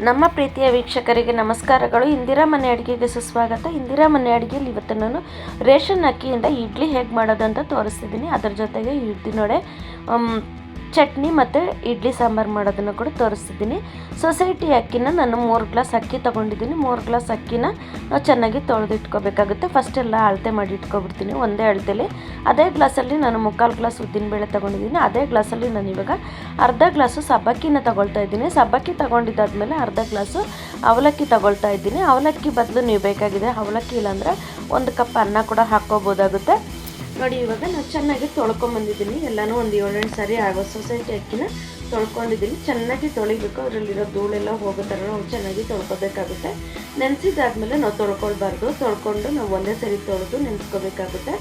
ನಮ್ಮ ಪ್ರೀತಿಯ ವೀಕ್ಷಕರಿಗೆ ನಮಸ್ಕಾರಗಳು. ಇಂದಿರಾ ಮನೆ ಅಡುಗೆಗೆ ಸುಸ್ವಾಗತ. ಇಂದಿರಾ ಮನೆ ಅಡುಗೆಯಲ್ಲಿ ಇವತ್ತು ನಾನು ರೇಷನ್ ಅಕ್ಕಿಯಿಂದ ಇಡ್ಲಿ ಹೇಗೆ ಮಾಡೋದು ಅಂತ ತೋರಿಸ್ತಿದ್ದೀನಿ. ಅದರ ಜೊತೆಗೆ ಉದ್ದಿನೊಡೆ ಚಟ್ನಿ ಮತ್ತು ಇಡ್ಲಿ ಸಾಂಬಾರು ಮಾಡೋದನ್ನು ಕೂಡ ತೋರಿಸ್ತಿದ್ದೀನಿ. ಸೊಸೈಟಿ ಅಕ್ಕಿನ ನಾನು ಮೂರು ಗ್ಲಾಸ್ ಅಕ್ಕಿ ತೊಗೊಂಡಿದ್ದೀನಿ. ಮೂರು ಗ್ಲಾಸ್ ಅಕ್ಕಿನ ನಾವು ಚೆನ್ನಾಗಿ ತೊಳೆದಿಟ್ಕೋಬೇಕಾಗುತ್ತೆ. ಫಸ್ಟ್ ಎಲ್ಲ ಅಳತೆ ಮಾಡಿ ಇಟ್ಕೊಬಿಡ್ತೀನಿ ಒಂದೇ ಅಳತೆಲಿ. ಅದೇ ಗ್ಲಾಸಲ್ಲಿ ನಾನು ಮುಕ್ಕಾಲು ಗ್ಲಾಸ್ ಉದ್ದಿನಬೇಳೆ ತೊಗೊಂಡಿದ್ದೀನಿ. ಅದೇ ಗ್ಲಾಸಲ್ಲಿ ನಾನು ಇವಾಗ ಅರ್ಧ ಗ್ಲಾಸು ಸಬ್ಬಕ್ಕಿನ ತೊಗೊಳ್ತಾ ಇದ್ದೀನಿ. ಸಬ್ಬಕ್ಕಿ ತೊಗೊಂಡಿದ್ದಾದ್ಮೇಲೆ ಅರ್ಧ ಗ್ಲಾಸು ಅವಲಕ್ಕಿ ತೊಗೊಳ್ತಾ ಇದ್ದೀನಿ. ಅವಲಕ್ಕಿ ಬದಲು ನೀವು ಬೇಕಾಗಿದೆ ಅವಲಕ್ಕಿ ಇಲ್ಲಾಂದರೆ ಒಂದು ಕಪ್ ಅನ್ನ ಕೂಡ ಹಾಕ್ಕೋಬೋದಾಗುತ್ತೆ. ನೋಡಿ, ಇವಾಗ ನಾನು ಚೆನ್ನಾಗಿ ತೊಳ್ಕೊಂಬಂದಿದ್ದೀನಿ ಎಲ್ಲನೂ ಒಂದು ಏಳೆಂಟು ಸಾರಿ ಆಗೋ ಸೊಸೈಟಿ ಅಕ್ಕಿನ ತೊಳ್ಕೊಂಡಿದ್ದೀನಿ. ಚೆನ್ನಾಗಿ ತೊಳಿಬೇಕು. ಅದರಲ್ಲಿರೋ ಧೂಳೆಲ್ಲ ಹೋಗೋ ಥರ ನಾವು ಚೆನ್ನಾಗಿ ತೊಳ್ಕೊಬೇಕಾಗುತ್ತೆ. ನೆನೆಸಿದಾದ್ಮೇಲೆ ನಾವು ತೊಳ್ಕೊಳ್ಬಾರ್ದು. ತೊಳ್ಕೊಂಡು ನಾವು ಒಂದೇ ಸರಿ ತೊಳೆದು ನೆನೆಸ್ಕೋಬೇಕಾಗುತ್ತೆ.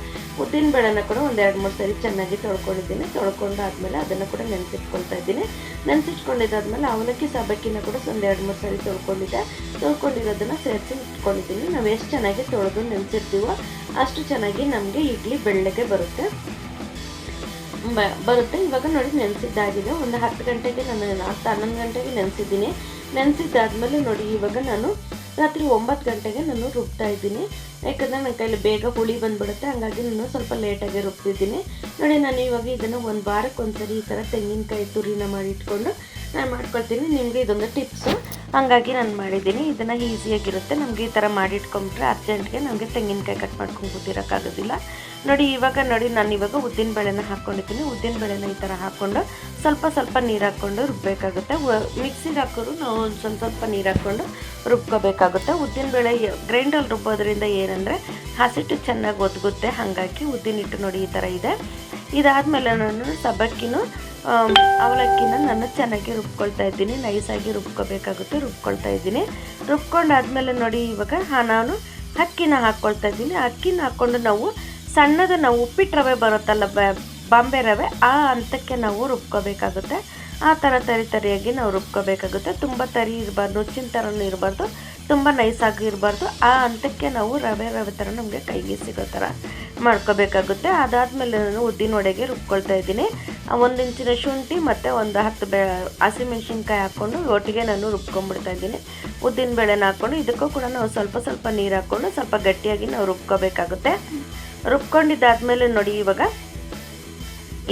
ಉದ್ದಿನ ಬೇಳೆನ ಕೂಡ ಒಂದು ಎರಡು, ಮೂರು ಸರಿ ಚೆನ್ನಾಗಿ ತೊಳ್ಕೊಂಡಿದ್ದೀನಿ. ತೊಳ್ಕೊಂಡಾದ್ಮೇಲೆ ಅದನ್ನು ಕೂಡ ನೆನೆಸಿಟ್ಕೊಳ್ತಾ ಇದ್ದೀನಿ. ನೆನೆಸಿಟ್ಕೊಂಡಿದ್ದಾದ್ಮೇಲೆ ಅವಲಕ್ಕಿ ಸಾಬಕ್ಕಿನ ಕೂಡ ಒಂದು ಎರಡು, ಮೂರು ಸರಿ ತೊಳ್ಕೊಂಡಿದ್ದೆ. ತೊಳ್ಕೊಂಡಿರೋದನ್ನು ಸೇರಿಸಿ ಇಟ್ಕೊಂಡಿದ್ದೀನಿ. ನಾವು ಎಷ್ಟು ಚೆನ್ನಾಗಿ ತೊಳೆದು ನೆನೆಸಿರ್ತೀವೋ ಅಷ್ಟು ಚೆನ್ನಾಗಿ ನಮಗೆ ಇಡ್ಲಿ ಬೆಳ್ಳಗೆ ಬರುತ್ತೆ. ಬರುತ್ತೆ. ಇವಾಗ ನೋಡಿ ನೆನೆಸಿದ್ದಾಗಿದೆ. ಒಂದು ಹತ್ತು ಗಂಟೆಗೆ ನಾನು ಹತ್ತು ಹನ್ನೊಂದು ಗಂಟೆಗೆ ನೆನೆಸಿದ್ದೀನಿ. ನೆನೆಸಿದ್ದಾದ್ಮೇಲೆ ನೋಡಿ, ಇವಾಗ ನಾನು ರಾತ್ರಿ ಒಂಬತ್ತು ಗಂಟೆಗೆ ನಾನು ರುಬ್ತಾ ಇದ್ದೀನಿ. ಯಾಕಂದರೆ ನನ್ನ ಕೈಲಿ ಬೇಗ ಹುಳಿ ಬಂದುಬಿಡುತ್ತೆ. ಹಾಗಾಗಿ ನಾನು ಸ್ವಲ್ಪ ಲೇಟಾಗಿ ರುಬ್ತಿದ್ದೀನಿ. ನೋಡಿ, ನಾನು ಇವಾಗ ಇದನ್ನು ಒಂದು ವಾರಕ್ಕೆ ಒಂದ್ಸರಿ ಈ ಥರ ತೆಂಗಿನಕಾಯಿ ತುರಿನ ಮಾಡಿ ಇಟ್ಕೊಂಡು ನಾನು ಮಾಡ್ಕೊಳ್ತೀನಿ. ನಿಮಗೆ ಇದೊಂದು ಟಿಪ್ಸು. ಹಾಗಾಗಿ ನಾನು ಮಾಡಿದ್ದೀನಿ. ಇದನ್ನು ಈಸಿಯಾಗಿರುತ್ತೆ ನಮಗೆ ಈ ಥರ ಮಾಡಿಟ್ಕೊಂಬಿಟ್ರೆ ಅರ್ಜೆಂಟ್ಗೆ ನಮಗೆ ತೆಂಗಿನಕಾಯಿ ಕಟ್ ಮಾಡ್ಕೊಂಡು ಕೂತಿರೋಕ್ಕಾಗೋದಿಲ್ಲ ನೋಡಿ, ಇವಾಗ ನೋಡಿ, ನಾನು ಇವಾಗ ಉದ್ದಿನ ಬೇಳೆನ ಹಾಕ್ಕೊಂಡಿದ್ದೀನಿ ಉದ್ದಿನ ಬೇಳೆನ ಈ ಥರ ಹಾಕ್ಕೊಂಡು ಸ್ವಲ್ಪ ಸ್ವಲ್ಪ ನೀರು ಹಾಕ್ಕೊಂಡು ರುಬ್ಬಬೇಕಾಗುತ್ತೆ ಮಿಕ್ಸಿಗೆ ಹಾಕೋರು ನಾವು ಒಂದು ಸ್ವಲ್ಪ ಸ್ವಲ್ಪ ನೀರು ಹಾಕ್ಕೊಂಡು ರುಬ್ಕೋಬೇಕಾಗುತ್ತೆ. ಉದ್ದಿನ ಬೇಳೆ ಗ್ರೈಂಡಲ್ಲಿ ರುಬ್ಬೋದ್ರಿಂದ ಏನಂದರೆ ಹಸಿಟ್ಟು ಚೆನ್ನಾಗಿ ಒದಗುತ್ತೆ. ಹಾಗಾಗಿ ಉದ್ದಿನ ಹಿಟ್ಟು ನೋಡಿ ಈ ಥರ ಇದೆ. ಇದಾದಮೇಲೆ ನಾನು ಸಬ್ಬಕ್ಕಿನೂ ಅವಲಕ್ಕಿನ ನಾನು ಚೆನ್ನಾಗಿ ರುಬ್ಕೊಳ್ತಾ ಇದ್ದೀನಿ. ನೈಸಾಗಿ ರುಬ್ಕೋಬೇಕಾಗುತ್ತೆ, ರುಬ್ಕೊಳ್ತಾ ಇದ್ದೀನಿ. ರುಬ್ಕೊಂಡಾದ್ಮೇಲೆ ನೋಡಿ, ಇವಾಗ ನಾನು ಅಕ್ಕಿನ ಹಾಕ್ಕೊಳ್ತಾ ಇದ್ದೀನಿ. ಅಕ್ಕಿನ ಹಾಕ್ಕೊಂಡು ನಾವು ಸಣ್ಣದು ನಾವು ಉಪ್ಪಿಟ್ಟು ರವೆ ಬರುತ್ತಲ್ಲ ಬಾಂಬೆ ರವೆ, ಆ ಹಂತಕ್ಕೆ ನಾವು ರುಬ್ಕೋಬೇಕಾಗುತ್ತೆ. ಆ ಥರ ತರಿ ತರಿಯಾಗಿ ನಾವು ರುಬ್ಕೋಬೇಕಾಗುತ್ತೆ. ತುಂಬ ತರಿ ಇರಬಾರ್ದು ನುಚ್ಚಿನ ಥರನೂ ಇರಬಾರ್ದು, ತುಂಬ ನೈಸಾಗಿ ಇರಬಾರ್ದು. ಆ ಹಂತಕ್ಕೆ ನಾವು ರವೆ ರವೆ ಥರ ನಮಗೆ ಕೈಗೆ ಸಿಗೋ ಥರ. ಮಾಡ್ಕೋಬೇಕಾಗುತ್ತೆ. ಅದಾದಮೇಲೆ ನಾನು ಉದ್ದಿನ ಒಡೆಗೆ ರುಬ್ಕೊಳ್ತಾ ಇದ್ದೀನಿ. ಒಂದು ಇಂಚಿನ ಶುಂಠಿ ಮತ್ತು ಒಂದು ಹತ್ತು ಬೆ ಹಸಿಮೆಣ್ಸಿನ್ಕಾಯಿ ಹಾಕ್ಕೊಂಡು ಒಟ್ಟಿಗೆ ನಾನು ರುಬ್ಕೊಂಡ್ಬಿಡ್ತಾ ಇದ್ದೀನಿ. ಉದ್ದಿನ ಬೇಳೆನ ಹಾಕ್ಕೊಂಡು ಇದಕ್ಕೂ ಕೂಡ ನಾವು ಸ್ವಲ್ಪ ಸ್ವಲ್ಪ ನೀರು ಹಾಕ್ಕೊಂಡು ಸ್ವಲ್ಪ ಗಟ್ಟಿಯಾಗಿ ನಾವು ರುಬ್ಕೋಬೇಕಾಗುತ್ತೆ. ರುಬ್ಕೊಂಡಿದ್ದಾದಮೇಲೆ ನೋಡಿ ಇವಾಗ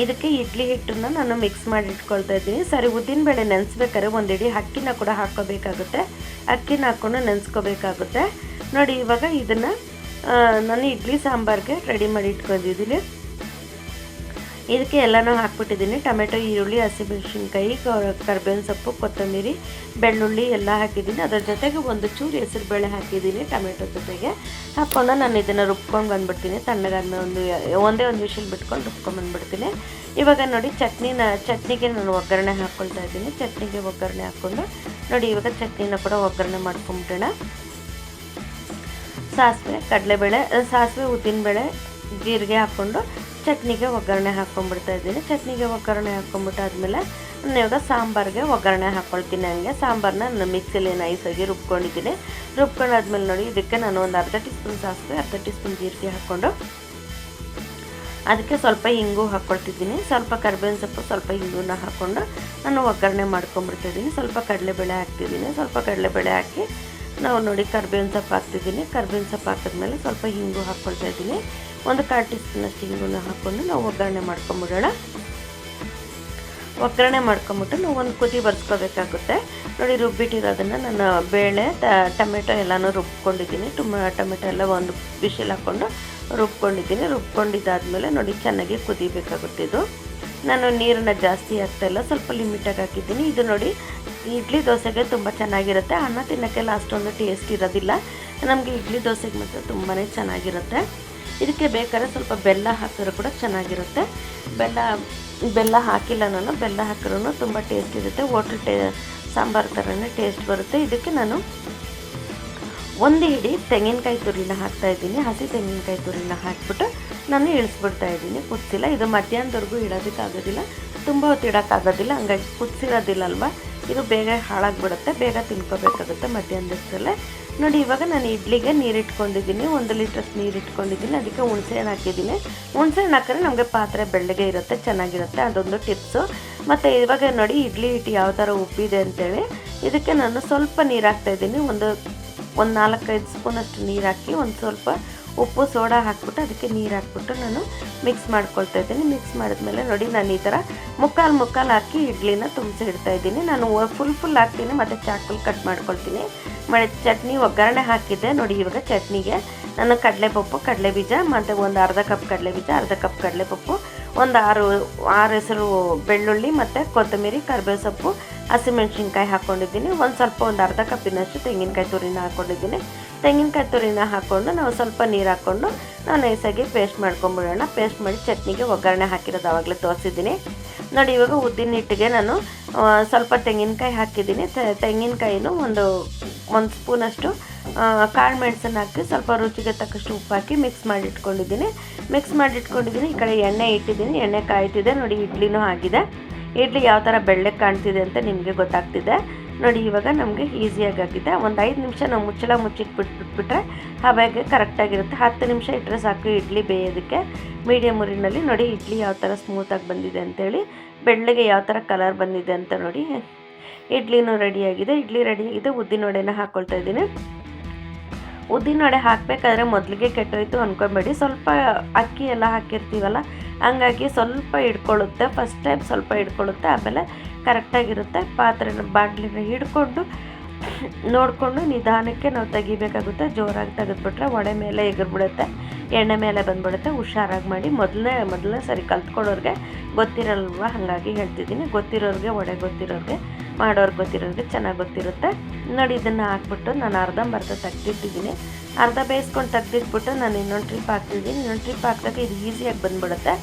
ಇದಕ್ಕೆ ಇಡ್ಲಿ ಹಿಟ್ಟನ್ನು ನಾನು ಮಿಕ್ಸ್ ಮಾಡಿ ಇಟ್ಕೊಳ್ತಾ ಇದ್ದೀನಿ. ಸರಿ, ಉದ್ದಿನ ಬೇಳೆ ನೆನೆಸ್ಬೇಕಾದ್ರೆ ಒಂದು ಇಡೀ ಅಕ್ಕಿನ ಕೂಡ ಹಾಕ್ಕೋಬೇಕಾಗುತ್ತೆ. ಅಕ್ಕಿನ ಹಾಕ್ಕೊಂಡು ನೆನೆಸ್ಕೋಬೇಕಾಗುತ್ತೆ. ನೋಡಿ ಇವಾಗ ಇದನ್ನು ನಾನು ಇಡ್ಲಿ ಸಾಂಬಾರಿಗೆ ರೆಡಿ ಮಾಡಿ ಇಟ್ಕೊಂಡಿದ್ದೀನಿ. ಇದಕ್ಕೆ ಎಲ್ಲನೂ ಹಾಕ್ಬಿಟ್ಟಿದ್ದೀನಿ. ಟೊಮೆಟೊ, ಈರುಳ್ಳಿ, ಹಸಿಮೆಣಸಿನ್ಕಾಯಿ ಕರ್ಬೇವಿನ ಸೊಪ್ಪು, ಕೊತ್ತಂಬರಿ, ಬೆಳ್ಳುಳ್ಳಿ ಎಲ್ಲ ಹಾಕಿದ್ದೀನಿ. ಅದರ ಜೊತೆಗೆ ಒಂದು ಚೂರು ಹೆಸರುಬೇಳೆ ಹಾಕಿದ್ದೀನಿ ಟೊಮೆಟೊ ಜೊತೆಗೆ. ಹಾಕ್ಕೊಂಡು ನಾನು ಇದನ್ನು ರುಬ್ಕೊಂಡು ಬಂದುಬಿಡ್ತೀನಿ. ತಣ್ಣಗಾದ್ಮೇಲೆ ಒಂದು ಒಂದೇ ಒಂದು ವಿಷಲ್ ಬಿಟ್ಕೊಂಡು ರುಬ್ಕೊಂಡು ಬಂದುಬಿಡ್ತೀನಿ. ಇವಾಗ ನೋಡಿ ಚಟ್ನಿನ, ಚಟ್ನಿಗೆ ನಾನು ಒಗ್ಗರಣೆ ಹಾಕ್ಕೊಳ್ತಾ ಇದ್ದೀನಿ. ಚಟ್ನಿಗೆ ಒಗ್ಗರಣೆ ಹಾಕ್ಕೊಂಡು ನೋಡಿ ಇವಾಗ ಚಟ್ನಿನ ಕೂಡ ಒಗ್ಗರಣೆ ಮಾಡ್ಕೊಂಬಿಡೋಣ. ಸಾಸಿವೆ, ಕಡಲೆಬೇಳೆ ಸಾಸಿವೆ ಉದ್ದಿನಬೇಳೆ ಜೀರಿಗೆ ಹಾಕ್ಕೊಂಡು ಚಟ್ನಿಗೆ ಒಗ್ಗರಣೆ ಹಾಕ್ಕೊಂಡ್ಬಿಡ್ತಾ ಇದ್ದೀನಿ. ಚಟ್ನಿಗೆ ಒಗ್ಗರಣೆ ಹಾಕ್ಕೊಂಬಿಟ್ಟಾದ್ಮೇಲೆ ನಾನು ಇವಾಗ ಸಾಂಬಾರಿಗೆ ಒಗ್ಗರಣೆ ಹಾಕ್ಕೊಳ್ತೀನಿ ಹಂಗೆ. ಸಾಂಬಾರನ್ನ ನಾನು ಮಿಕ್ಸಿಲಿ ನೈಸಾಗಿ ರುಬ್ಕೊಂಡಿದ್ದೀನಿ. ರುಬ್ಕೊಂಡಾದ್ಮೇಲೆ ನೋಡಿ, ಇದಕ್ಕೆ ನಾನು ಒಂದು ಅರ್ಧ ಟೀ ಸ್ಪೂನ್ ಸಾಸಿವೆ, ಅರ್ಧ ಟೀ ಸ್ಪೂನ್ ಜೀರಿಗೆ ಹಾಕ್ಕೊಂಡು ಅದಕ್ಕೆ ಸ್ವಲ್ಪ ಹಿಂಗು ಹಾಕ್ಕೊಳ್ತಿದ್ದೀನಿ. ಸ್ವಲ್ಪ ಕರ್ಬೇವಿನ ಸೊಪ್ಪು, ಸ್ವಲ್ಪ ಹಿಂಗೂನ ಹಾಕ್ಕೊಂಡು ನಾನು ಒಗ್ಗರಣೆ ಮಾಡ್ಕೊಂಬಿಡ್ತಿದ್ದೀನಿ ಸ್ವಲ್ಪ ಕಡಲೆಬೇಳೆ ಹಾಕ್ತಿದ್ದೀನಿ. ಸ್ವಲ್ಪ ಕಡಲೆಬೇಳೆ ಹಾಕಿ ನಾವು ನೋಡಿ ಕರ್ಬೇವಿನ ಸೊಪ್ಪು ಹಾಕ್ತಿದ್ದೀನಿ. ಕರ್ಬೇವಿನ ಸೊಪ್ಪು ಹಾಕಿದ್ಮೇಲೆ ಸ್ವಲ್ಪ ಹಿಂಗು ಹಾಕ್ಕೊಳ್ತಾ ಇದ್ದೀನಿ. ಒಂದು ಕಾಲು ಟೀ ಸ್ಪೂನಷ್ಟು ಹಿಂಗೂ ಹಾಕ್ಕೊಂಡು ನಾವು ಒಗ್ಗರಣೆ ಮಾಡ್ಕೊಂಬಿಡೋಣ. ಒಗ್ಗರಣೆ ಮಾಡ್ಕೊಂಬಿಟ್ಟು ನಾವು ಒಂದು ಕುದಿ ಬರ್ಸ್ಕೋಬೇಕಾಗುತ್ತೆ. ನೋಡಿ ರುಬ್ಬಿಟ್ಟಿರೋದನ್ನು ನಾನು ಬೇಳೆ ಟೊಮೆಟೊ ಎಲ್ಲನೂ ರುಬ್ಕೊಂಡಿದ್ದೀನಿ. ಟೊಮ, ಟೊಮೆಟೊ ಎಲ್ಲ ಒಂದು ಬಿಸಿಲು ಹಾಕ್ಕೊಂಡು ರುಬ್ಕೊಂಡಿದ್ದೀನಿ. ರುಬ್ಕೊಂಡಿದ್ದಾದಮೇಲೆ ನೋಡಿ ಚೆನ್ನಾಗಿ ಕುದಿಬೇಕಾಗುತ್ತೆ ಇದು. ನಾನು ನೀರನ್ನು ಜಾಸ್ತಿ ಹಾಕ್ತಾಯಿಲ್ಲ ಸ್ವಲ್ಪ ಲಿಮಿಟಾಗಿ ಹಾಕಿದ್ದೀನಿ. ಇದು ನೋಡಿ, ಇಡ್ಲಿ ದೋಸೆಗೆ ತುಂಬ ಚೆನ್ನಾಗಿರುತ್ತೆ. ಅನ್ನ ತಿನ್ನೋಕ್ಕೆಲ್ಲ ಅಷ್ಟೊಂದು ಟೇಸ್ಟ್ ಇರೋದಿಲ್ಲ. ನಮಗೆ ಇಡ್ಲಿ ದೋಸೆಗೆ ಮಾತ್ರ ತುಂಬಾ ಚೆನ್ನಾಗಿರುತ್ತೆ. ಇದಕ್ಕೆ ಬೇಕಾದ್ರೆ ಸ್ವಲ್ಪ ಬೆಲ್ಲ ಹಾಕಿದ್ರು ಕೂಡ ಚೆನ್ನಾಗಿರುತ್ತೆ. ಬೆಲ್ಲ ಬೆಲ್ಲ ಹಾಕಿಲ್ಲ ನಾನು, ಬೆಲ್ಲ ಹಾಕಿದ್ರೂ ತುಂಬ ಟೇಸ್ಟ್ ಇರುತ್ತೆ. ಹೋಟ್ಲ್ ಟೇ ಸಾಂಬಾರು ಥರನೇ ಟೇಸ್ಟ್ ಬರುತ್ತೆ. ಇದಕ್ಕೆ ನಾನು ಒಂದು ಹಿಡಿ ತೆಂಗಿನಕಾಯಿ ತುರಿನ ಹಾಕ್ತಾ ಇದ್ದೀನಿ, ಹಸಿ ತೆಂಗಿನಕಾಯಿ ತುರಿನ ಹಾಕ್ಬಿಟ್ಟು ನಾನು ಇಳಿಸ್ಬಿಡ್ತಾ ಇದ್ದೀನಿ. ಕುದಿಸಿಲ್ಲ, ಇದು ಮಧ್ಯಾಹ್ನದವರೆಗೂ ಇಡೋದಕ್ಕಾಗೋದಿಲ್ಲ ತುಂಬ ಹೊತ್ತು ಇಡೋಕ್ಕಾಗೋದಿಲ್ಲ ಹಂಗಾಗಿ ಕುದಿಸಿರೋದಿಲ್ಲ ಅಲ್ವಾ ಇದು ಬೇಗ ಹಾಳಾಗ್ಬಿಡುತ್ತೆ, ಬೇಗ ತಿನ್ಕೋಬೇಕಾಗುತ್ತೆ ಮಧ್ಯಾಹ್ನದಷ್ಟರಲ್ಲೇ. ನೋಡಿ, ಇವಾಗ ನಾನು ಇಡ್ಲಿಗೆ ನೀರು ಇಟ್ಕೊಂಡಿದ್ದೀನಿ ಒಂದು ಲೀಟ್ರಷ್ಟು ನೀರು ಇಟ್ಕೊಂಡಿದ್ದೀನಿ ಅದಕ್ಕೆ ಹುಣಸೆ ಹಣ್ಣು ಹಾಕಿದ್ದೀನಿ. ಹುಣಸೆ ಹಣ್ಣು ಹಾಕಿದ್ರೆ ನಮಗೆ ಪಾತ್ರೆ ಬೆಳ್ಳಗೆ ಇರುತ್ತೆ, ಚೆನ್ನಾಗಿರುತ್ತೆ, ಅದೊಂದು ಟಿಪ್ಸು. ಮತ್ತು ಇವಾಗ ನೋಡಿ, ಇಡ್ಲಿ ಹಿಟ್ಟು ಯಾವ ಥರ ಉಪ್ಪಿದೆ ಅಂತೇಳಿ. ಇದಕ್ಕೆ ನಾನು ಸ್ವಲ್ಪ ನೀರು ಹಾಕ್ತಾಯಿದ್ದೀನಿ ಒಂದು ಒಂದು ನಾಲ್ಕೈದು ಸ್ಪೂನಷ್ಟು ನೀರು ಹಾಕಿ ಒಂದು ಸ್ವಲ್ಪ ಉಪ್ಪು, ಸೋಡಾ ಹಾಕ್ಬಿಟ್ಟು ಅದಕ್ಕೆ ನೀರು ಹಾಕ್ಬಿಟ್ಟು ನಾನು ಮಿಕ್ಸ್ ಮಾಡ್ಕೊಳ್ತಾ ಇದ್ದೀನಿ. ಮಿಕ್ಸ್ ಮಾಡಿದ್ಮೇಲೆ ನೋಡಿ ನಾನು ಈ ಥರ ಮುಕ್ಕಾಲು ಮುಕ್ಕಾಲು ಹಾಕಿ ಇಡ್ಲಿನ ತುಂಬಿಸಿ ಇಡ್ತಾ ಇದ್ದೀನಿ. ನಾನು ಫುಲ್ ಫುಲ್ ಹಾಕ್ತೀನಿ, ಮತ್ತು ಚಾಕುಲ್ ಕಟ್ ಮಾಡ್ಕೊಳ್ತೀನಿ. ಮಳೆ ಚಟ್ನಿ ಒಗ್ಗರಣೆ ಹಾಕಿದ್ದೆ. ನೋಡಿ ಇವಾಗ ಚಟ್ನಿಗೆ ನಾನು ಕಡಲೆಪಪ್ಪು ಕಡಲೆ ಬೀಜ ಮತ್ತು ಒಂದು ಅರ್ಧ ಕಪ್ ಕಡಲೆ ಬೀಜ ಅರ್ಧ ಕಪ್ ಕಡಲೆಪಪ್ಪು, ಒಂದು ಆರು ಆರು ಹೆಸರು ಬೆಳ್ಳುಳ್ಳಿ, ಮತ್ತು ಕೊತ್ತಂಬರಿ ಕರಿಬೇವು ಸೊಪ್ಪು ಹಸಿಮೆಣ್ಸಿನ್ಕಾಯಿ ಹಾಕ್ಕೊಂಡಿದ್ದೀನಿ ಒಂದು ಸ್ವಲ್ಪ ಒಂದು ಅರ್ಧ ಕಪ್ಪಿನಷ್ಟು ತೆಂಗಿನಕಾಯಿ ತುರಿನ ಹಾಕ್ಕೊಂಡಿದ್ದೀನಿ ತೆಂಗಿನಕಾಯಿ ತುರಿನ ಹಾಕ್ಕೊಂಡು ನಾವು ಸ್ವಲ್ಪ ನೀರು ಹಾಕ್ಕೊಂಡು ನಾವು ನೈಸಾಗಿ ಪೇಸ್ಟ್ ಮಾಡ್ಕೊಂಬಿಡೋಣ. ಪೇಸ್ಟ್ ಮಾಡಿ ಚಟ್ನಿಗೆ ಒಗ್ಗರಣೆ ಹಾಕಿರೋದು ಆವಾಗಲೇ ತೋರಿಸಿದ್ದೀನಿ. ನೋಡಿ, ಇವಾಗ ಉದ್ದಿನ ಹಿಟ್ಟಿಗೆ ನಾನು ಸ್ವಲ್ಪ ತೆಂಗಿನಕಾಯಿ ಹಾಕಿದ್ದೀನಿ. ತೆಂಗಿನಕಾಯಿನೂ ಒಂದು ಒಂದು ಸ್ಪೂನಷ್ಟು ಕಾಳು ಮೆಣಸನ್ನು ಹಾಕಿ ಸ್ವಲ್ಪ ರುಚಿಗೆ ತಕ್ಕಷ್ಟು ಉಪ್ಪು ಹಾಕಿ ಮಿಕ್ಸ್ ಮಾಡಿ ಇಟ್ಕೊಂಡಿದ್ದೀನಿ ಮಿಕ್ಸ್ ಮಾಡಿ ಇಟ್ಕೊಂಡಿದ್ದೀನಿ ಈ ಕಡೆ ಎಣ್ಣೆ ಇಟ್ಟಿದ್ದೀನಿ. ಎಣ್ಣೆ ಕಾಯ್ತಿದೆ. ನೋಡಿ, ಇಡ್ಲಿನೂ ಆಗಿದೆ. ಇಡ್ಲಿ ಯಾವ ಥರ ಬೆಳ್ಳಗೆ ಕಾಣ್ತಿದೆ ಅಂತ ನಿಮಗೆ ಗೊತ್ತಾಗ್ತಿದೆ. ನೋಡಿ, ಇವಾಗ ನಮಗೆ ಈಸಿಯಾಗಿ ಆಗಿದೆ ಒಂದು ಐದು ನಿಮಿಷ ನಾವು ಮುಚ್ಚಳ ಮುಚ್ಚಿಟ್ಬಿಟ್ಬಿಟ್ಬಿಟ್ರೆ ಬಿಟ್ಬಿಟ್ರೆ ಹಬೆಗೆ ಕರೆಕ್ಟಾಗಿರುತ್ತೆ ಹತ್ತು ನಿಮಿಷ ಇಟ್ಟರೆ ಸಾಕು ಇಡ್ಲಿ ಬೇಯೋದಕ್ಕೆ. ಮೀಡಿಯಮ್ ಉರಿನಲ್ಲಿ ನೋಡಿ ಇಡ್ಲಿ ಯಾವ ಥರ ಸ್ಮೂತಾಗಿ ಬಂದಿದೆ ಅಂತೇಳಿ. ಬೆಳ್ಳಗೆ ಯಾವ ಥರ ಕಲರ್ ಬಂದಿದೆ ಅಂತ ನೋಡಿ. ಇಡ್ಲಿನೂ ರೆಡಿಯಾಗಿದೆ ಇಡ್ಲಿ ರೆಡಿಯಾಗಿದೆ ಉದ್ದಿನ ವಡೆನ ಹಾಕ್ಕೊಳ್ತಾ ಇದ್ದೀನಿ. ಉದ್ದಿನ ವಡೆ ಹಾಕಬೇಕಾದ್ರೆ ಮೊದಲಿಗೆ ಕೆಟ್ಟೋಯ್ತು ಅಂದ್ಕೊಬೇಡಿ ಸ್ವಲ್ಪ ಅಕ್ಕಿ ಎಲ್ಲ ಹಾಕಿರ್ತೀವಲ್ಲ, ಹಂಗಾಗಿ ಸ್ವಲ್ಪ ಹಿಡ್ಕೊಳ್ಳುತ್ತೆ. ಫಸ್ಟ್ ಟೈಮ್ ಸ್ವಲ್ಪ ಹಿಡ್ಕೊಳ್ಳುತ್ತೆ, ಆಮೇಲೆ ಕರೆಕ್ಟಾಗಿರುತ್ತೆ. ಪಾತ್ರೆನ ಬಾಣಲಿನ ಹಿಡ್ಕೊಂಡು ನೋಡಿಕೊಂಡು ನಿಧಾನಕ್ಕೆ ನಾವು ತೆಗಿಬೇಕಾಗುತ್ತೆ. ಜೋರಾಗಿ ತೆಗೆದುಬಿಟ್ರೆ ವಡೆ ಮೇಲೆ ಎಗರ್ಬಿಡುತ್ತೆ, ಎಣ್ಣೆ ಮೇಲೆ ಬಂದ್ಬಿಡುತ್ತೆ. ಹುಷಾರಾಗಿ ಮಾಡಿ ಮೊದಲನೇ ಮೊದಲನೇ ಸರಿ ಕಲ್ತ್ಕೊಳ್ಳೋರಿಗೆ ಗೊತ್ತಿರಲ್ವ? ಹಾಗಾಗಿ ಹೇಳ್ತಿದ್ದೀನಿ, ಗೊತ್ತಿರೋರಿಗೆ, ವಡೆ ಗೊತ್ತಿರೋರಿಗೆ ಮಾಡೋರ್ಗೆ ಗೊತ್ತಿರೋರಿಗೆ ಚೆನ್ನಾಗಿ ಗೊತ್ತಿರುತ್ತೆ. ನೋಡಿ, ಇದನ್ನು ಹಾಕ್ಬಿಟ್ಟು ನಾನು ಅರ್ಧಂಬರ್ಧ ತೆಗ್ದಿಟ್ಟಿದ್ದೀನಿ. ಅರ್ಧ ಬೇಯಿಸ್ಕೊಂಡು ತೆಗ್ದಿಟ್ಬಿಟ್ಟು ನಾನು ಇನ್ನೊಂದು ಟ್ರಿಪ್ ಹಾಕ್ತಿದ್ದೀನಿ. ಇನ್ನೊಂದು ಟ್ರಿಪ್ ಹಾಕಿದಾಗ ಇದು ಈಸಿಯಾಗಿ ಬಂದ್ಬಿಡುತ್ತೆ.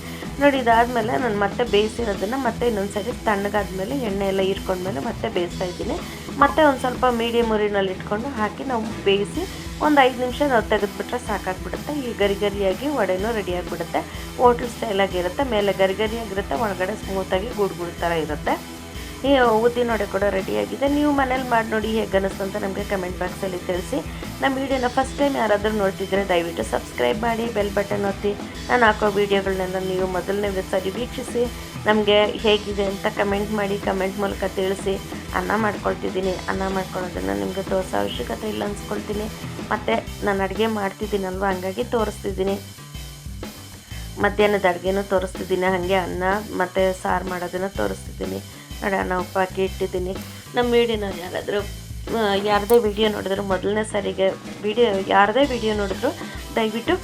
ನೋಡಿ, ಇದಾದಮೇಲೆ ನಾನು ಮತ್ತೆ ಬೇಯಿಸಿರೋದನ್ನು ಮತ್ತೆ ಇನ್ನೊಂದು ಸರಿ ತಣ್ಣಗಾದ್ಮೇಲೆ ಎಣ್ಣೆ ಎಲ್ಲ ಹೀರ್ಕೊಂಡ್ಮೇಲೆ ಮತ್ತೆ ಬೇಯಿಸ್ತಾ ಇದ್ದೀನಿ. ಮತ್ತೆ ಒಂದು ಸ್ವಲ್ಪ ಮೀಡಿಯಮ್ ಉರಿನಲ್ಲಿ ಇಟ್ಕೊಂಡು ಹಾಕಿ ನಾವು ಬೇಯಿಸಿ ಒಂದು ಐದು ನಿಮಿಷ ನಾವು ತೆಗೆದುಬಿಟ್ರೆ ಸಾಕಾಗ್ಬಿಡುತ್ತೆ. ಈ ಗರಿ ಗರಿಯಾಗಿ ವಡೆನೂ ರೆಡಿ ಆಗಿಬಿಡುತ್ತೆ. ಹೋಟ್ಲ್ ಸ್ಟೈಲಾಗಿರುತ್ತೆ ಮೇಲೆ ಗರಿ ಗರಿಯಾಗಿರುತ್ತೆ. ಒಳಗಡೆ ಸ್ಮೂತಾಗಿ ಗುಡ್ ಗುಡ್ ಥರ ಇರುತ್ತೆ. ಈ ಉದ್ದಿನ ನೋಡಿ ಕೂಡ ರೆಡಿಯಾಗಿದೆ ನೀವು ಮನೇಲಿ ಮಾಡಿ ನೋಡಿ ಹೇಗೆ ಅನ್ನಿಸ್ತು ಅಂತ ನಮಗೆ ಕಮೆಂಟ್ ಬಾಕ್ಸಲ್ಲಿ ತಿಳಿಸಿ. ನಮ್ಮ ವಿಡಿಯೋನ ಫಸ್ಟ್ ಟೈಮ್ ಯಾರಾದರೂ ನೋಡ್ತಿದ್ರೆ ದಯವಿಟ್ಟು ಸಬ್ಸ್ಕ್ರೈಬ್ ಮಾಡಿ ಬೆಲ್ ಬಟನ್ ಒತ್ತಿ. ನಾನು ಹಾಕೋ ವೀಡಿಯೋಗಳನ್ನೆಲ್ಲ ನೀವು ಮೊದಲನೇ ಸರಿ ವೀಕ್ಷಿಸಿ, ನಮಗೆ ಹೇಗಿದೆ ಅಂತ ಕಮೆಂಟ್ ಮಾಡಿ ಕಮೆಂಟ್ ಮೂಲಕ ತಿಳಿಸಿ. ಅನ್ನ ಮಾಡ್ಕೊಳ್ತಿದ್ದೀನಿ. ಅನ್ನ ಮಾಡ್ಕೊಳ್ಳೋದನ್ನು ನಿಮಗೆ ತೋರಿಸೋ ಅವಶ್ಯಕತೆ ಇಲ್ಲ ಅನ್ಸ್ಕೊಳ್ತೀನಿ. ಮತ್ತು ನಾನು ಅಡುಗೆ ಮಾಡ್ತಿದ್ದೀನಲ್ವ, ಹಂಗಾಗಿ ತೋರಿಸ್ತಿದ್ದೀನಿ. ಮಧ್ಯಾಹ್ನದ ಅಡುಗೆನೂ ತೋರಿಸ್ತಿದ್ದೀನಿ. ಹಾಗೆ ಅನ್ನ ಮತ್ತು ಸಾರು ಮಾಡೋದನ್ನು ತೋರಿಸ್ತಿದ್ದೀನಿ. ನಾವು ಪಾಕಿ ಇಟ್ಟಿದ್ದೀನಿ. ನಮ್ಮ ವೀಡಿಯೋನ ಯಾರಾದರೂ ಯಾರದೇ ವಿಡಿಯೋ ನೋಡಿದ್ರು ಮೊದಲನೇ ಸಾರಿಗೆ ವಿಡಿಯೋ ಯಾರದೇ ವಿಡಿಯೋ ನೋಡಿದ್ರು ದಯವಿಟ್ಟು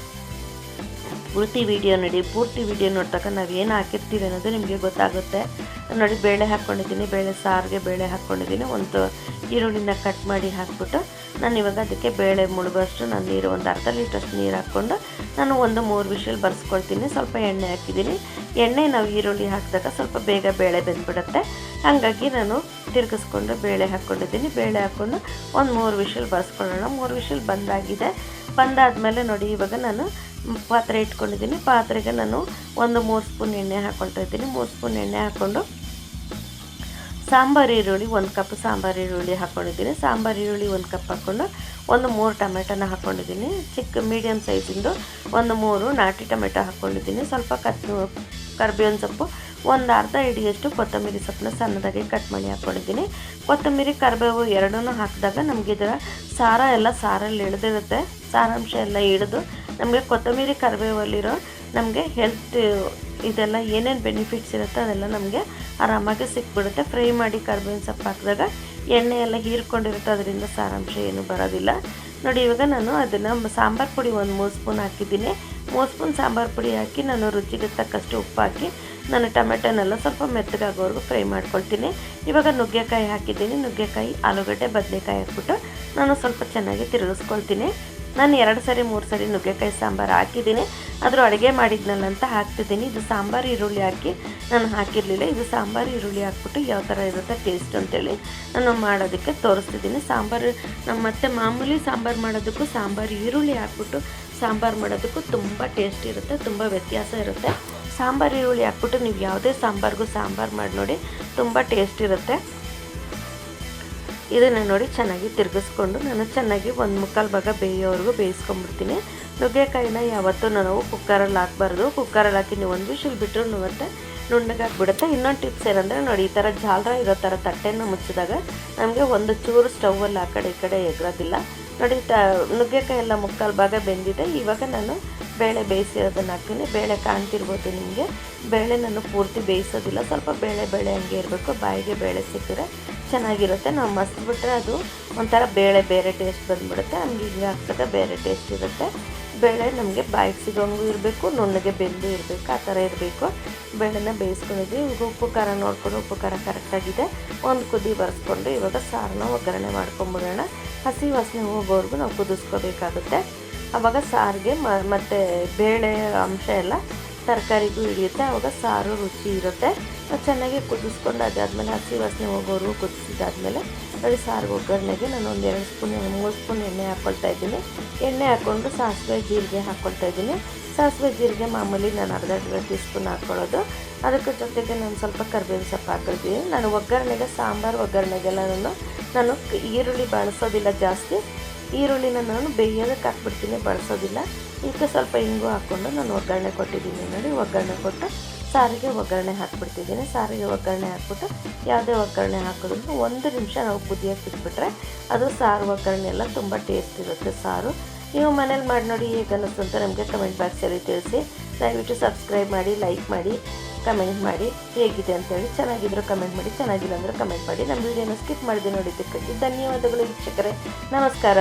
ಪೂರ್ತಿ ವಿಡಿಯೋ ನೋಡಿ, ಪೂರ್ತಿ ವಿಡಿಯೋ ನೋಡ್ತಕ್ಕ ನಾವು ಏನು ಹಾಕಿರ್ತೀವಿ ಅನ್ನೋದು ನಿಮಗೆ ಗೊತ್ತಾಗುತ್ತೆ. ನೋಡಿ ಬೇಳೆ ಹಾಕ್ಕೊಂಡಿದ್ದೀನಿ ಬೇಳೆ ಸಾರಿಗೆ ಬೇಳೆ ಹಾಕ್ಕೊಂಡಿದ್ದೀನಿ ಒಂದು ಈರುಳ್ಳಿನ ಕಟ್ ಮಾಡಿ ಹಾಕ್ಬಿಟ್ಟು ನಾನು ಇವಾಗ ಅದಕ್ಕೆ ಬೇಳೆ ಮುಳುಗೋಷ್ಟು ನಾನು ನೀರು ಒಂದು ಅರ್ಧ ಲೀಟ್ರಷ್ಟು ನೀರು ಹಾಕ್ಕೊಂಡು ನಾನು ಒಂದು ಮೂರು ವಿಷಲ್ ಬರ್ಸ್ಕೊಳ್ತೀನಿ. ಸ್ವಲ್ಪ ಎಣ್ಣೆ ಹಾಕಿದ್ದೀನಿ. ಎಣ್ಣೆ ನಾವು ಈರುಳ್ಳಿ ಹಾಕಿದಾಗ ಸ್ವಲ್ಪ ಬೇಗ ಬೇಳೆ ಬೆಂದ್ಬಿಡುತ್ತೆ. ಹಾಗಾಗಿ ನಾನು ತಿರುಗಿಸ್ಕೊಂಡು ಬೇಳೆ ಹಾಕ್ಕೊಂಡಿದ್ದೀನಿ ಬೇಳೆ ಹಾಕ್ಕೊಂಡು ಒಂದು ಮೂರು ವಿಷಲ್ ಬರ್ಸ್ಕೊಳ್ಳೋಣ. ಮೂರು ವಿಷಲ್ ಬಂದಾಗಿದೆ. ಬಂದಾದಮೇಲೆ ನೋಡಿ ಇವಾಗ ನಾನು ಪಾತ್ರೆ ಇಟ್ಕೊಂಡಿದ್ದೀನಿ. ಪಾತ್ರೆಗೆ ನಾನು ಒಂದು ಮೂರು ಸ್ಪೂನ್ ಎಣ್ಣೆ ಹಾಕ್ಕೊಳ್ತಾ ಇದ್ದೀನಿ. ಮೂರು ಸ್ಪೂನ್ ಎಣ್ಣೆ ಹಾಕ್ಕೊಂಡು ಸಾಂಬಾರು, ಈರುಳ್ಳಿ ಒಂದು ಕಪ್ ಸಾಂಬಾರು, ಈರುಳ್ಳಿ ಹಾಕ್ಕೊಂಡಿದ್ದೀನಿ ಸಾಂಬಾರು, ಈರುಳ್ಳಿ ಒಂದು ಕಪ್ ಹಾಕ್ಕೊಂಡು ಒಂದು ಮೂರು ಟೊಮೆಟೊನ ಹಾಕ್ಕೊಂಡಿದ್ದೀನಿ ಚಿಕ್ಕ ಮೀಡಿಯಮ್ ಸೈಜಿಂದು ಒಂದು ಮೂರು ನಾಟಿ ಟೊಮೆಟೊ ಹಾಕ್ಕೊಂಡಿದ್ದೀನಿ ಸ್ವಲ್ಪ ಕತ್ ಕರ್ಬೇವಿನ ಸೊಪ್ಪು, ಒಂದು ಅರ್ಧ ಹಿಡಿಯಷ್ಟು ಕೊತ್ತಂಬರಿ ಸೊಪ್ಪನ್ನ ಸಣ್ಣದಾಗಿ ಕಟ್ ಮಾಡಿ ಹಾಕ್ಕೊಂಡಿದ್ದೀನಿ ಕೊತ್ತಂಬರಿ, ಕರಿಬೇವು ಎರಡೂ ಹಾಕಿದಾಗ ನಮಗೆ ಇದರ ಸಾರ ಎಲ್ಲ ಸಾರಲ್ಲಿ ಇಳಿದಿರುತ್ತೆ. ಸಾರಾಂಶ ಎಲ್ಲ ಹಿಡಿದು ನಮಗೆ ಕೊತ್ತಂಬರಿ, ಕರ್ಬೇವಲ್ಲಿರೋ ನಮಗೆ ಹೆಲ್ತ್ ಇದೆಲ್ಲ ಏನೇನು ಬೆನಿಫಿಟ್ಸ್ ಇರುತ್ತೆ ಅದೆಲ್ಲ ನಮಗೆ ಆರಾಮಾಗಿ ಸಿಕ್ಬಿಡುತ್ತೆ. ಫ್ರೈ ಮಾಡಿ ಕರ್ಬೇವಿನ ಸೊಪ್ಪು ಹಾಕಿದಾಗ ಎಣ್ಣೆ ಎಲ್ಲ ಹೀರ್ಕೊಂಡಿರುತ್ತೆ, ಅದರಿಂದ ಸಾರಾಂಶ ಏನು ಬರೋದಿಲ್ಲ. ನೋಡಿ, ಇವಾಗ ನಾನು ಅದನ್ನು ಸಾಂಬಾರು ಪುಡಿ ಒಂದು ಮೂರು ಸ್ಪೂನ್ ಹಾಕಿದ್ದೀನಿ. ಮೂರು ಸ್ಪೂನ್ ಸಾಂಬಾರು ಪುಡಿ ಹಾಕಿ ನಾನು ರುಚಿಗೆ ತಕ್ಕಷ್ಟು ಉಪ್ಪು ಹಾಕಿ ನಾನು ಟೊಮೆಟೊನೆಲ್ಲ ಸ್ವಲ್ಪ ಮೆತ್ತಗಾಗೋವರೆಗೂ ಫ್ರೈ ಮಾಡ್ಕೊಳ್ತೀನಿ. ಇವಾಗ ನುಗ್ಗೆಕಾಯಿ ಹಾಕಿದ್ದೀನಿ. ನುಗ್ಗೆಕಾಯಿ, ಆಲೂಗಡ್ಡೆ, ಬದನೆಕಾಯಿ ಹಾಕ್ಬಿಟ್ಟು ನಾನು ಸ್ವಲ್ಪ ಚೆನ್ನಾಗಿ ತಿರುಗಿಸ್ಕೊಳ್ತೀನಿ. ನಾನು ಎರಡು ಸರಿ, ಮೂರು ಸರಿ ನುಗ್ಗೆಕಾಯಿ ಸಾಂಬಾರು ಹಾಕಿದ್ದೀನಿ. ಆದರೂ ಅಡುಗೆ ಮಾಡಿದ್ನಲ್ಲ ಅಂತ ಹಾಕ್ತಿದ್ದೀನಿ. ಇದು ಸಾಂಬಾರು ಈರುಳ್ಳಿ ಹಾಕಿ ನಾನು ಹಾಕಿರಲಿಲ್ಲ. ಇದು ಸಾಂಬಾರು ಈರುಳ್ಳಿ ಹಾಕ್ಬಿಟ್ಟು ಯಾವ ಥರ ಇರುತ್ತೆ ಟೇಸ್ಟ್ ಅಂತೇಳಿ ನಾನು ಮಾಡೋದಕ್ಕೆ ತೋರಿಸ್ತಿದ್ದೀನಿ. ಸಾಂಬಾರು, ನಮ್ಮ ಮತ್ತೆ ಮಾಮೂಲಿ ಸಾಂಬಾರು ಮಾಡೋದಕ್ಕೂ ಸಾಂಬಾರು ಈರುಳ್ಳಿ ಹಾಕ್ಬಿಟ್ಟು ಸಾಂಬಾರು ಮಾಡೋದಕ್ಕೂ ತುಂಬ ಟೇಸ್ಟ್ ಇರುತ್ತೆ, ತುಂಬ ವ್ಯತ್ಯಾಸ ಇರುತ್ತೆ. ಸಾಂಬಾರು ಈರುಳ್ಳಿ ಹಾಕ್ಬಿಟ್ಟು ನೀವು ಯಾವುದೇ ಸಾಂಬಾರಿಗೂ ಸಾಂಬಾರು ಮಾಡಿ ನೋಡಿ ತುಂಬ ಟೇಸ್ಟ್ ಇರುತ್ತೆ. ಇದನ್ನು ನೋಡಿ ಚೆನ್ನಾಗಿ ತಿರುಗಿಸ್ಕೊಂಡು ನಾನು ಚೆನ್ನಾಗಿ ಒಂದು ಮುಕ್ಕಾಲು ಭಾಗ ಬೇಯೋವರೆಗೂ ಬೇಯಿಸ್ಕೊಂಡ್ಬಿಡ್ತೀನಿ ನುಗ್ಗೆಕಾಯಿನ ಯಾವತ್ತೂ ನಾವು ಕುಕ್ಕರಲ್ಲಿ ಹಾಕ್ಬಾರ್ದು. ಕುಕ್ಕರಲ್ಲಿ ಹಾಕಿ ನೀವು ಒಂದು ವಿಷಲ್ ಬಿಟ್ಟರು ನುಣ್ಣಗೆ ನುಣ್ಣಗಾಗ್ಬಿಡುತ್ತೆ. ಇನ್ನೊಂದು ಟಿಪ್ಸ್ ಏನಂದರೆ ನೋಡಿ, ಈ ಥರ ಜಾಲರ ಇರೋ ಥರ ತಟ್ಟೆನ ಮುಚ್ಚಿದಾಗ ನಮಗೆ ಒಂದು ಚೂರು ಸ್ಟವಲ್ಲಿ ಆ ಕಡೆ ಈ ಕಡೆ ಎಗರೋದಿಲ್ಲ. ನೋಡಿ ಟ ನುಗ್ಗೆಕಾಯಿ ಎಲ್ಲ ಮುಕ್ಕಾಲು ಭಾಗ ಬೆಂದಿದೆ. ಇವಾಗ ನಾನು ಬೇಳೆ ಬೇಯಿಸಿರೋದನ್ನು ಹಾಕ್ತೀನಿ. ಬೇಳೆ ಕಾಣ್ತಿರ್ಬೋದು ನಿಮಗೆ. ಬೇಳೆ ನಾನು ಪೂರ್ತಿ ಬೇಯಿಸೋದಿಲ್ಲ. ಸ್ವಲ್ಪ ಬೇಳೆ ಬೇಳೆ ಹಂಗೆ ಇರಬೇಕು. ಬಾಯಿಗೆ ಬೇಳೆ ಸಿಕ್ಕಿದ್ರೆ ಚೆನ್ನಾಗಿರುತ್ತೆ. ನಾವು ಮಸ್ತ್ಬಿಟ್ರೆ ಅದು ಒಂಥರ ಬೇಳೆ ಬೇರೆ ಟೇಸ್ಟ್ ಬಂದುಬಿಡುತ್ತೆ. ನಮ್ಗೆ ಹಿಂಗೆ ಹಾಕಿದಾಗ ಬೇರೆ ಟೇಸ್ಟ್ ಇರುತ್ತೆ. ಬೇಳೆ ನಮಗೆ ಬಾಯಿಗೆ ಸಿಗೋಂಗೂ ಇರಬೇಕು, ನುಣ್ಣಗೆ ಬೆಂದು ಇರಬೇಕು, ಆ ಥರ ಇರಬೇಕು. ಬೇಳೆನ ಬೇಯಿಸ್ಕೊಂಡಿದ್ವಿ. ಇವಾಗ ಉಪ್ಪು ಖಾರ ನೋಡಿಕೊಂಡು ಉಪ್ಪು ಖಾರ ಕರೆಕ್ಟಾಗಿದೆ ಒಂದು ಕುದಿ ಬರೆಸ್ಕೊಂಡು ಇವಾಗ ಸಾರನ್ನ ಒಗ್ಗರಣೆ ಮಾಡ್ಕೊಂಬಿಡೋಣ. ಹಸಿ ವಾಸನೆ ಹೋಗೋವರೆಗೂ ನಾವು ಕುದಿಸ್ಕೋಬೇಕಾಗುತ್ತೆ. ಆವಾಗ ಸಾರಿಗೆ ಮತ್ತು ಬೇಳೆ ಅಂಶ ಎಲ್ಲ ತರಕಾರಿಗೂ ಹಿಡಿಯುತ್ತೆ. ಆವಾಗ ಸಾರು ರುಚಿ ಇರುತ್ತೆ. ಚೆನ್ನಾಗಿ ಕುದಿಸ್ಕೊಂಡು ಅದಾದಮೇಲೆ ಹಸಿ ವಾಸನೆ ಹೋಗೋರು ಕುದಿಸಿದಾದ್ಮೇಲೆ ನೋಡಿ ಸಾರು ಒಗ್ಗರಣೆಗೆ ನಾನು ಒಂದು ಎರಡು ಸ್ಪೂನ್ ಮೂರು ಸ್ಪೂನ್ ಎಣ್ಣೆ ಹಾಕ್ಕೊಳ್ತಾ ಇದ್ದೀನಿ. ಎಣ್ಣೆ ಹಾಕ್ಕೊಂಡು ಸಾಸಿವೆ ಜೀರಿಗೆ ಹಾಕ್ಕೊಳ್ತಾ ಇದ್ದೀನಿ. ಸಾಸಿವೆ ಜೀರಿಗೆ ಮಾಮೂಲಿ ನಾನು ಅರ್ಧ ಅರ್ಧ ಟೀ ಸ್ಪೂನ್ ಹಾಕ್ಕೊಳ್ಳೋದು ಅದಕ್ಕೆ ಜೊತೆಗೆ ನಾನು ಸ್ವಲ್ಪ ಕರ್ಬೇವಿನ ಸೊಪ್ಪು ಹಾಕಿರ್ತೀನಿ ನಾನು ಒಗ್ಗರಣೆಗೆ ಸಾಂಬಾರು ಒಗ್ಗರಣೆಗೆಲ್ಲ ನಾನು ನಾನು ಈರುಳ್ಳಿ ಬಳಸೋದಿಲ್ಲ ಜಾಸ್ತಿ. ಈರುಳ್ಳಿನ ನಾನು ಬೇಯೋದಕ್ಕೆ ಹಾಕ್ಬಿಡ್ತೀನಿ, ಬಳಸೋದಿಲ್ಲ. ಇದಕ್ಕೆ ಸ್ವಲ್ಪ ಹಿಂಗು ಹಾಕ್ಕೊಂಡು ನಾನು ಒಗ್ಗರಣೆ ಕೊಟ್ಟಿದ್ದೀನಿ ನೋಡಿ, ಒಗ್ಗರಣೆ ಕೊಟ್ಟು ಸಾರಿಗೆ ಒಗ್ಗರಣೆ ಹಾಕ್ಬಿಡ್ತಿದ್ದೀನಿ. ಸಾರಿಗೆ ಒಗ್ಗರಣೆ ಹಾಕ್ಬಿಟ್ಟು ಯಾವುದೇ ಒಗ್ಗರಣೆ ಹಾಕೋದ್ರಿಂದ ಒಂದು ನಿಮಿಷ ನಾವು ಕುದಿಯೋಕ್ಕೆ ಬಿಟ್ಬಿಟ್ರೆ ಅದು ಸಾರು ಒಗ್ಗರಣೆ ಎಲ್ಲ ತುಂಬ ಟೇಸ್ಟ್ ಇರುತ್ತೆ ಸಾರು. ನೀವು ಮನೇಲಿ ಮಾಡಿ ನೋಡಿ ಹೇಗೆ ಅನ್ನಿಸ್ತು ಅಂತ ನಮಗೆ ಕಮೆಂಟ್ ಬಾಕ್ಸಲ್ಲಿ ತಿಳಿಸಿ. ದಯವಿಟ್ಟು ಸಬ್ಸ್ಕ್ರೈಬ್ ಮಾಡಿ ಲೈಕ್ ಮಾಡಿ ಕಮೆಂಟ್ ಮಾಡಿ. ಹೇಗಿದೆ ಅಂತೇಳಿ ಚೆನ್ನಾಗಿದ್ರು ಕಮೆಂಟ್ ಮಾಡಿ, ಚೆನ್ನಾಗಿಲ್ಲ ಅಂದರೆ ಕಮೆಂಟ್ ಮಾಡಿ. ನಮ್ಮ ವೀಡಿಯೋನ ಸ್ಕಿಪ್ ಮಾಡಿದೆ ನೋಡಿದ್ದಕ್ಕಾಗಿ ಧನ್ಯವಾದಗಳು ವೀಕ್ಷಕರೇ. ನಮಸ್ಕಾರ.